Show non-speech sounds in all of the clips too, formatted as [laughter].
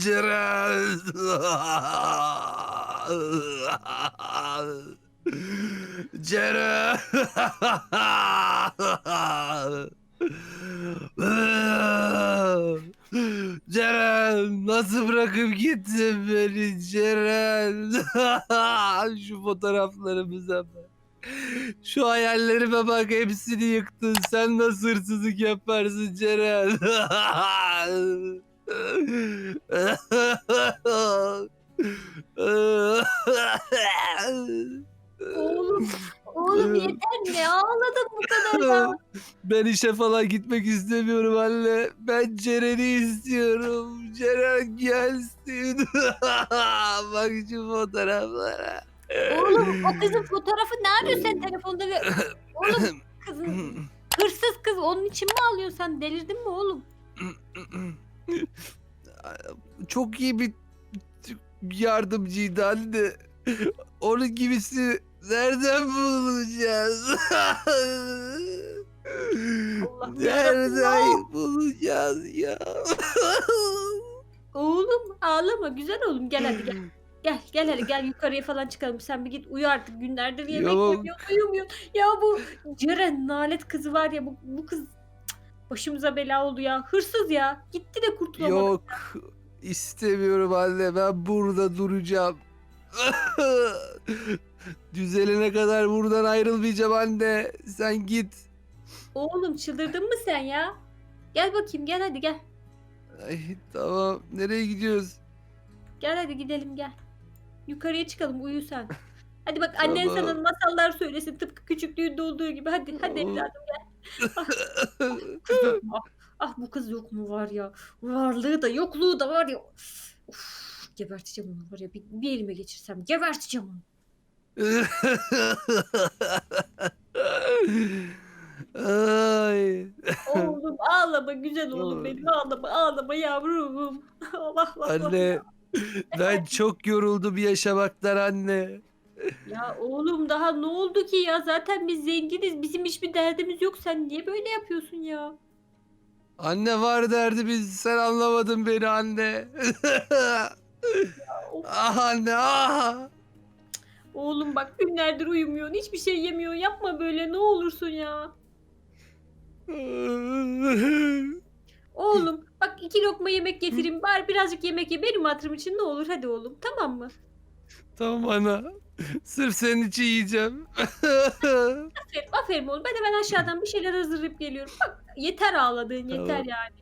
Ceren. Ceren. Ceren nasıl bırakıp gittin beni Ceren? [laughs] Şu fotoğraflarımıza bak. Şu hayallerime bak hepsini yıktın. Sen nasıl hırsızlık yaparsın Ceren? Oğlum, oğlum yeter ne ağladın bu kadar ya. ben işe falan gitmek istemiyorum anne. Ben Ceren'i istiyorum. Ceren gelsin. [laughs] bak şu fotoğraflara. Oğlum o kızın fotoğrafı ne arıyorsun sen telefonda? ve- Oğlum [laughs] kızın hırsız kız onun için mi alıyorsun sen delirdin mi oğlum? [laughs] Çok iyi bir yardımcıydı anne. Onun gibisi nereden bulacağız? [laughs] Nereden bulacağız ya? Oğlum ağlama güzel oğlum gel hadi gel. Gel gel hadi gel yukarıya falan çıkalım. Sen bir git uyu artık günlerdir yemek Yok. yemiyor uyumuyor. Ya bu Ceren nalet kızı var ya bu, bu kız cık, başımıza bela oldu ya. Hırsız ya. Gitti de kurtulamadı. Yok istemiyorum anne ben burada duracağım. [laughs] Düzelene kadar buradan ayrılmayacağım anne. Sen git. Oğlum çıldırdın mı sen ya? Gel bakayım gel hadi gel. Ay, tamam nereye gidiyoruz? Gel hadi gidelim gel. Yukarıya çıkalım uyu sen. Hadi bak annen Tamam. sana masallar söylesin tıpkı küçüklüğünde olduğu gibi. Hadi hadi Tamam. evladım gel. Kızım, [laughs] ah, ah bu kız yok mu var ya. Varlığı da yokluğu da var ya. Uf, geberteceğim onu var ya. Bir, bir elime geçirsem geberteceğim onu. Ay. Oğlum ağlama güzel oğlum Oy. benim ağlama ağlama yavrum. [laughs] Allah Allah. Allah. Anne ben çok yoruldum yaşamaktan anne. Ya oğlum daha ne oldu ki ya? Zaten biz zenginiz. Bizim hiçbir derdimiz yok. Sen niye böyle yapıyorsun ya? Anne var derdi biz sen anlamadın beni anne. Of. ah anne ah. Oğlum bak günlerdir uyumuyorsun. Hiçbir şey yemiyorsun. Yapma böyle ne olursun ya. [laughs] Oğlum bak iki lokma yemek getireyim. Bari birazcık yemek ye. Benim hatırım için ne olur. Hadi oğlum tamam mı? tamam ana. Sırf senin için yiyeceğim. [laughs] Aferin, aferin oğlum. Ben hemen aşağıdan bir şeyler hazırlayıp geliyorum. Bak yeter ağladığın yeter Tamam. yani.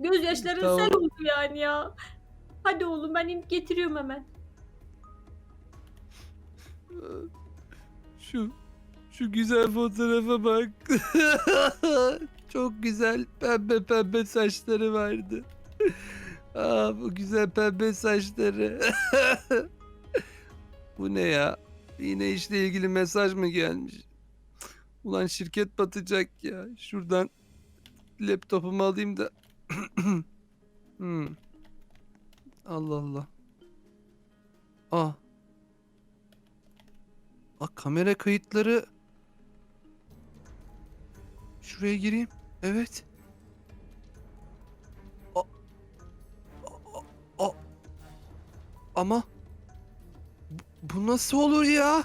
Gözyaşların Tamam. sel oldu yani ya. Hadi oğlum ben inip getiriyorum hemen. şu şu güzel fotoğrafa bak. [laughs] Çok güzel pembe pembe saçları vardı. [laughs] Aa, bu güzel pembe saçları. [laughs] bu ne ya? Yine işle ilgili mesaj mı gelmiş? Ulan şirket batacak ya. Şuradan laptopumu alayım da. [clears throat] Hmm. Allah Allah. Aa. Aa, kamera kayıtları. Şuraya gireyim. Evet. A- a- a- ama bu- nasıl olur ya?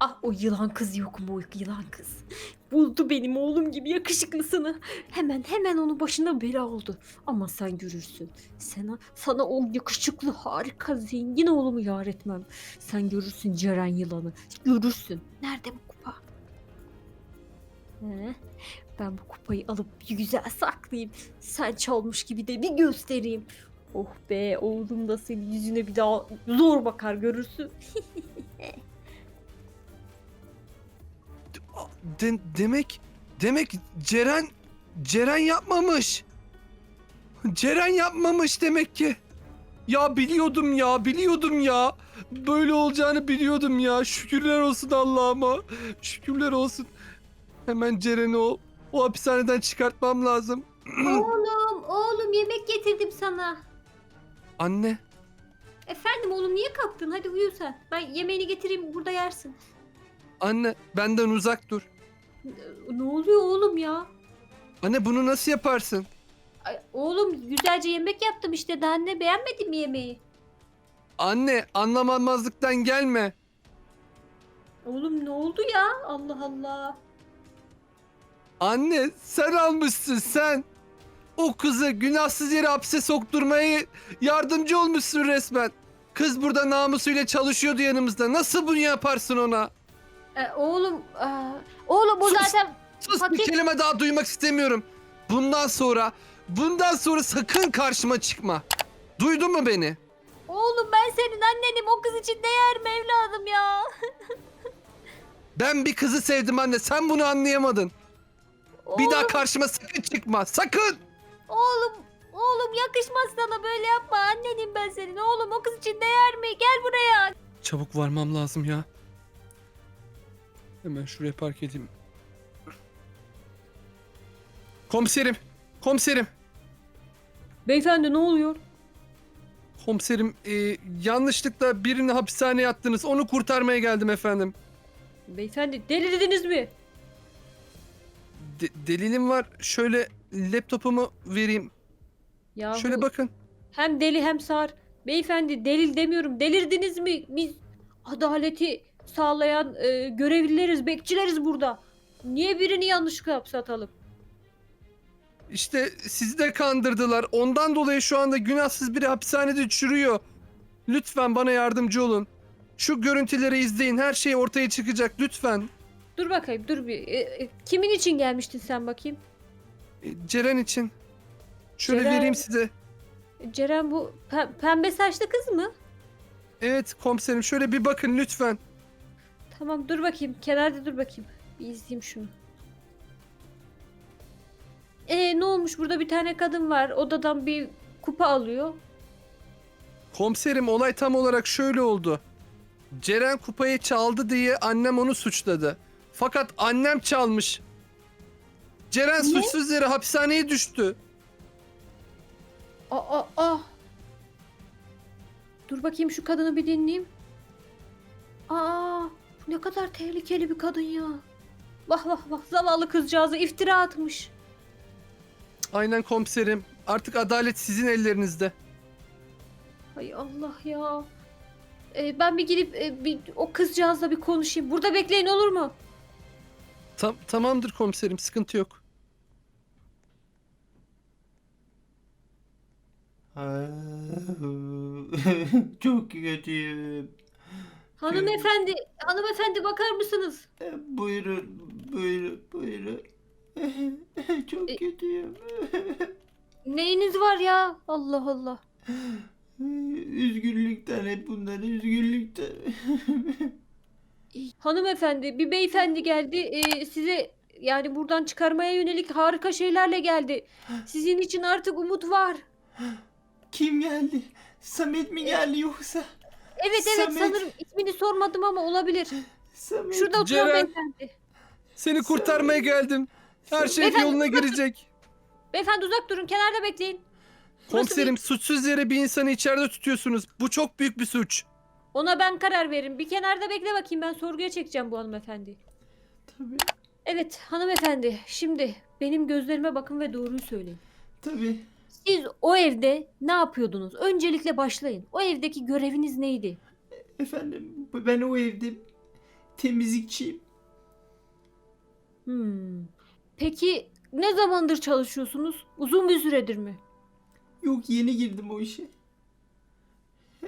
Ah o yılan kız yok mu o yılan kız? Buldu benim oğlum gibi yakışıklısını. Hemen hemen onun başına bela oldu. Ama sen görürsün. Sana, sana o yakışıklı harika zengin oğlumu yar etmem. Sen görürsün Ceren yılanı. Görürsün. Nerede bu? Ben bu kupayı alıp bir güzel saklayayım. Sen çalmış gibi de bir göstereyim. Oh be oğlum da senin yüzüne bir daha zor bakar görürsün. [laughs] De- demek demek Ceren Ceren yapmamış. Ceren yapmamış demek ki. Ya biliyordum ya biliyordum ya. Böyle olacağını biliyordum ya. Şükürler olsun Allah'ıma. Şükürler olsun. Hemen Ceren'i o, o hapishaneden çıkartmam lazım. [clears throat] Oğlum, oğlum yemek getirdim sana. Anne Efendim oğlum niye kalktın? Hadi uyu sen. Ben yemeğini getireyim burada yersin. anne benden uzak dur. Ne oluyor oğlum ya? Anne bunu nasıl yaparsın? Ay, oğlum güzelce yemek yaptım işte daha ne beğenmedin mi yemeği? Anne anlamamazlıktan gelme. Oğlum ne oldu ya? Allah Allah. Anne sen almışsın sen. O kızı günahsız yere hapse sokturmaya yardımcı olmuşsun resmen. Kız burada namusuyla çalışıyordu yanımızda. Nasıl bunu yaparsın ona? E, oğlum, aa, oğlum o Sus! zaten Sus bir Fakir- kelime daha duymak istemiyorum. Bundan sonra, bundan sonra sakın karşıma çıkma. Duydun mu beni? Oğlum ben senin annenim o kız için değer mi evladım ya? [laughs] Ben bir kızı sevdim anne. Sen bunu anlayamadın. Bir daha karşıma sakın çıkma. Sakın. Oğlum, oğlum yakışmaz sana böyle yapma. Annenim ben senin. Oğlum o kız için değer mi? Gel buraya. Çabuk varmam lazım ya. Hemen şuraya park edeyim. Komiserim. Komiserim. Beyefendi ne oluyor? Komiserim e, yanlışlıkla birini hapishaneye attınız. Onu kurtarmaya geldim efendim. Beyefendi delirdiniz mi? De- delilim var. Şöyle laptopumu vereyim. Ya Şöyle bakın. hem deli hem sağır. Beyefendi delil demiyorum. Delirdiniz mi? Biz adaleti sağlayan e, görevlileriz, bekçileriz burada. Niye birini yanlışlıkla hapse atalım? İşte sizi de kandırdılar. Ondan dolayı şu anda günahsız biri hapishanede çürüyor. Lütfen bana yardımcı olun. Şu görüntüleri izleyin. Her şey ortaya çıkacak. Lütfen. Dur bakayım dur bir. E, e, kimin için gelmiştin sen bakayım? E, Ceren için. Şöyle Ceren- vereyim size. Ceren bu pe- pembe saçlı kız mı? Evet komiserim şöyle bir bakın lütfen. Tamam dur bakayım. Kenarda dur bakayım. Bir izleyeyim şunu. Ee ne olmuş? Burada bir tane kadın var. Odadan bir kupa alıyor. Komiserim olay tam olarak şöyle oldu. Ceren kupayı çaldı diye annem onu suçladı. Fakat annem çalmış. Ceren Ne? suçsuz yere hapishaneye düştü. Aa, aa, aa. Dur bakayım şu kadını bir dinleyeyim. Aa, ne kadar tehlikeli bir kadın ya. Vah vah vah zavallı kızcağızı iftira atmış. Aynen komiserim. Artık adalet sizin ellerinizde. Hay Allah ya. Ee, ben bir gidip e, bir, o kızcağızla bir konuşayım. Burada bekleyin olur mu? Tam, tamamdır komiserim sıkıntı yok. [laughs] Çok kötüyüm. Hanımefendi, hanımefendi bakar mısınız? E, Buyurun, buyurun, buyurun. [laughs] Çok E- kötüyüm. [laughs] Neyiniz var ya? Allah Allah. Üzgünlükten hep bunlar, üzgünlükten. Hanımefendi, bir beyefendi geldi. Ee, size yani buradan çıkarmaya yönelik harika şeylerle geldi. Sizin için artık umut var. Kim geldi? Samet mi geldi yoksa? Evet evet Samet. sanırım ismini sormadım ama olabilir. Samet. Şurada oturan Ceren. beyefendi. Seni kurtarmaya geldim. Her şey Beyefendi, yoluna girecek. Beyefendi uzak durun kenarda bekleyin. Komiserim suçsuz yere bir insanı içeride tutuyorsunuz. Bu çok büyük bir suç. Ona ben karar veririm. Bir kenarda bekle bakayım ben sorguya çekeceğim bu hanımefendiyi. Tabii, Evet hanımefendi şimdi benim gözlerime bakın ve doğruyu söyleyin. tabii. Siz o evde ne yapıyordunuz? Öncelikle başlayın. O evdeki göreviniz neydi? Efendim, ben o evde temizlikçiyim. Hmm. Peki ne zamandır çalışıyorsunuz? Uzun bir süredir mi? Yok, yeni girdim o işe.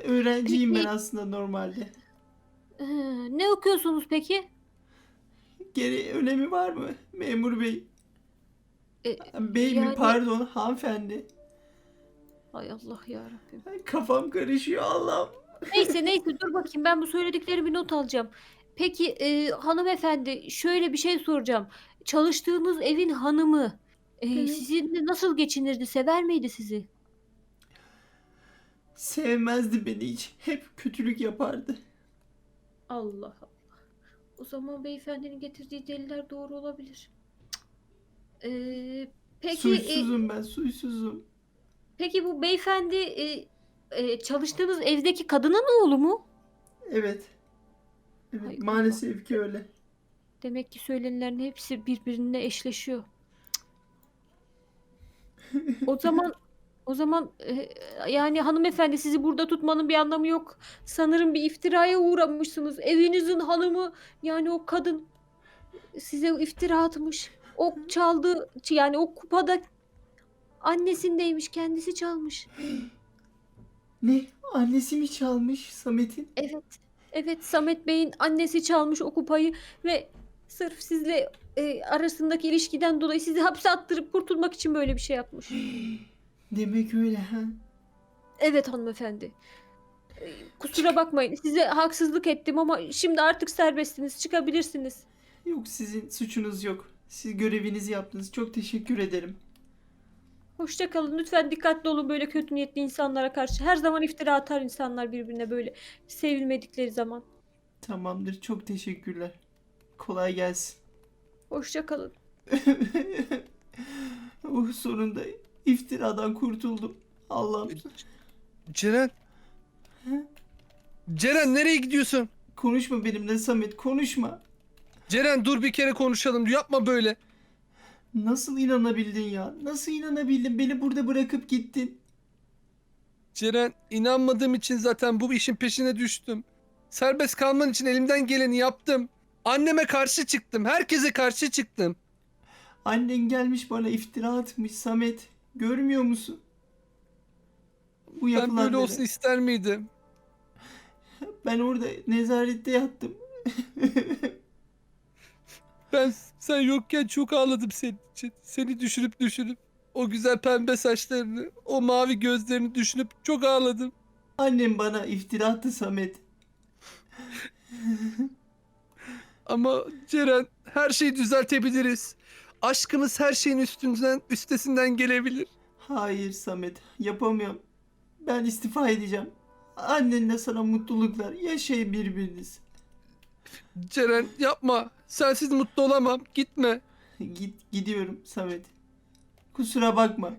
Öğrenciyim ben aslında normalde. Ee, ne okuyorsunuz peki? Geri önemi var mı memur bey? E, Bey mi yani- pardon hanımefendi. Ay Allah ya Rabbim. Ay, Kafam karışıyor Allah'ım. Neyse [laughs] neyse dur bakayım ben bu söylediklerimi not alacağım. Peki e, hanımefendi şöyle bir şey soracağım. Çalıştığınız evin hanımı e, sizinle nasıl geçinirdi? Sever miydi sizi? Sevmezdi beni hiç. Hep kötülük yapardı. Allah Allah. O zaman beyefendinin getirdiği deliller doğru olabilir. Ee, peki e, Suysuzum ben suysuzum. peki bu beyefendi e, e, çalıştığınız evdeki kadının oğlu mu? Evet. Evet Ay, maalesef ki öyle. Demek ki söylenenlerin hepsi birbirine eşleşiyor. [laughs] O zaman o zaman e, yani hanımefendi sizi burada tutmanın bir anlamı yok. Sanırım bir iftiraya uğramışsınız. Evinizin hanımı yani o kadın size iftira atmış. O çaldı yani o kupada annesindeymiş kendisi çalmış. [gasps] Ne? Annesi mi çalmış Samet'in? Evet. Evet Samet Bey'in annesi çalmış o kupayı ve sırf sizle e, arasındaki ilişkiden dolayı sizi hapse attırıp kurtulmak için böyle bir şey yapmış. [gasps] Demek öyle ha. Evet hanımefendi. E, Kusura bakmayın size haksızlık ettim ama şimdi artık serbestsiniz çıkabilirsiniz. Yok sizin suçunuz yok. Siz görevinizi yaptınız. Çok teşekkür ederim. Hoşça kalın. Lütfen dikkatli olun böyle kötü niyetli insanlara karşı. Her zaman iftira atar insanlar birbirine böyle sevilmedikleri zaman. Tamamdır. Çok teşekkürler. Kolay gelsin. Hoşça kalın. [laughs] oh sonunda iftiradan kurtuldum. Allah'ım. Ceren. Ceren nereye gidiyorsun? Konuşma benimle Samet. Konuşma. Ceren dur bir kere konuşalım. Yapma böyle. Nasıl inanabildin ya? Nasıl inanabildin? Beni burada bırakıp gittin. Ceren inanmadığım için zaten bu işin peşine düştüm. Serbest kalman için elimden geleni yaptım. Anneme karşı çıktım. Herkese karşı çıktım. Annen gelmiş bana iftira atmış Samet. Görmüyor musun? Bu Ben böyle yapılanları. olsun ister miydim? [laughs] Ben orada nezarette yattım. [laughs] Ben sen yokken çok ağladım senin için. Seni düşünüp düşünüp o güzel pembe saçlarını, o mavi gözlerini düşünüp çok ağladım. Annem bana iftira attı Samet. [laughs] Ama Ceren her şeyi düzeltebiliriz. Aşkımız her şeyin üstünden üstesinden gelebilir. Hayır Samet, yapamıyorum. Ben istifa edeceğim. Annenle sana mutluluklar. Yaşayın birbiriniz. Ceren yapma. Sensiz mutlu olamam. Gitme. Git gidiyorum Samet. Kusura bakma.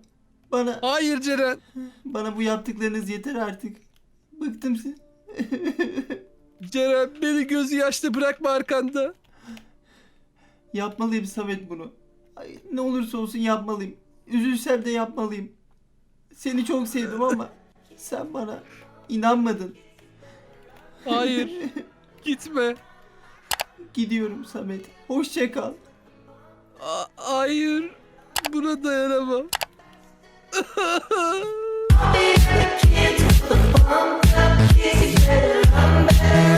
Bana Hayır Ceren. bana bu yaptıklarınız yeter artık. Bıktım siz. [laughs] Ceren beni gözü yaşlı bırakma arkanda. Yapmalıyım Samet bunu. Ay, ne olursa olsun yapmalıyım. Üzülsem de yapmalıyım. Seni çok sevdim ama sen bana inanmadın. Hayır. [laughs] Gitme. Gidiyorum Samet. Hoşça kal. A- hayır. Buna dayanamam. Kids with the bump up, kids, you better run back.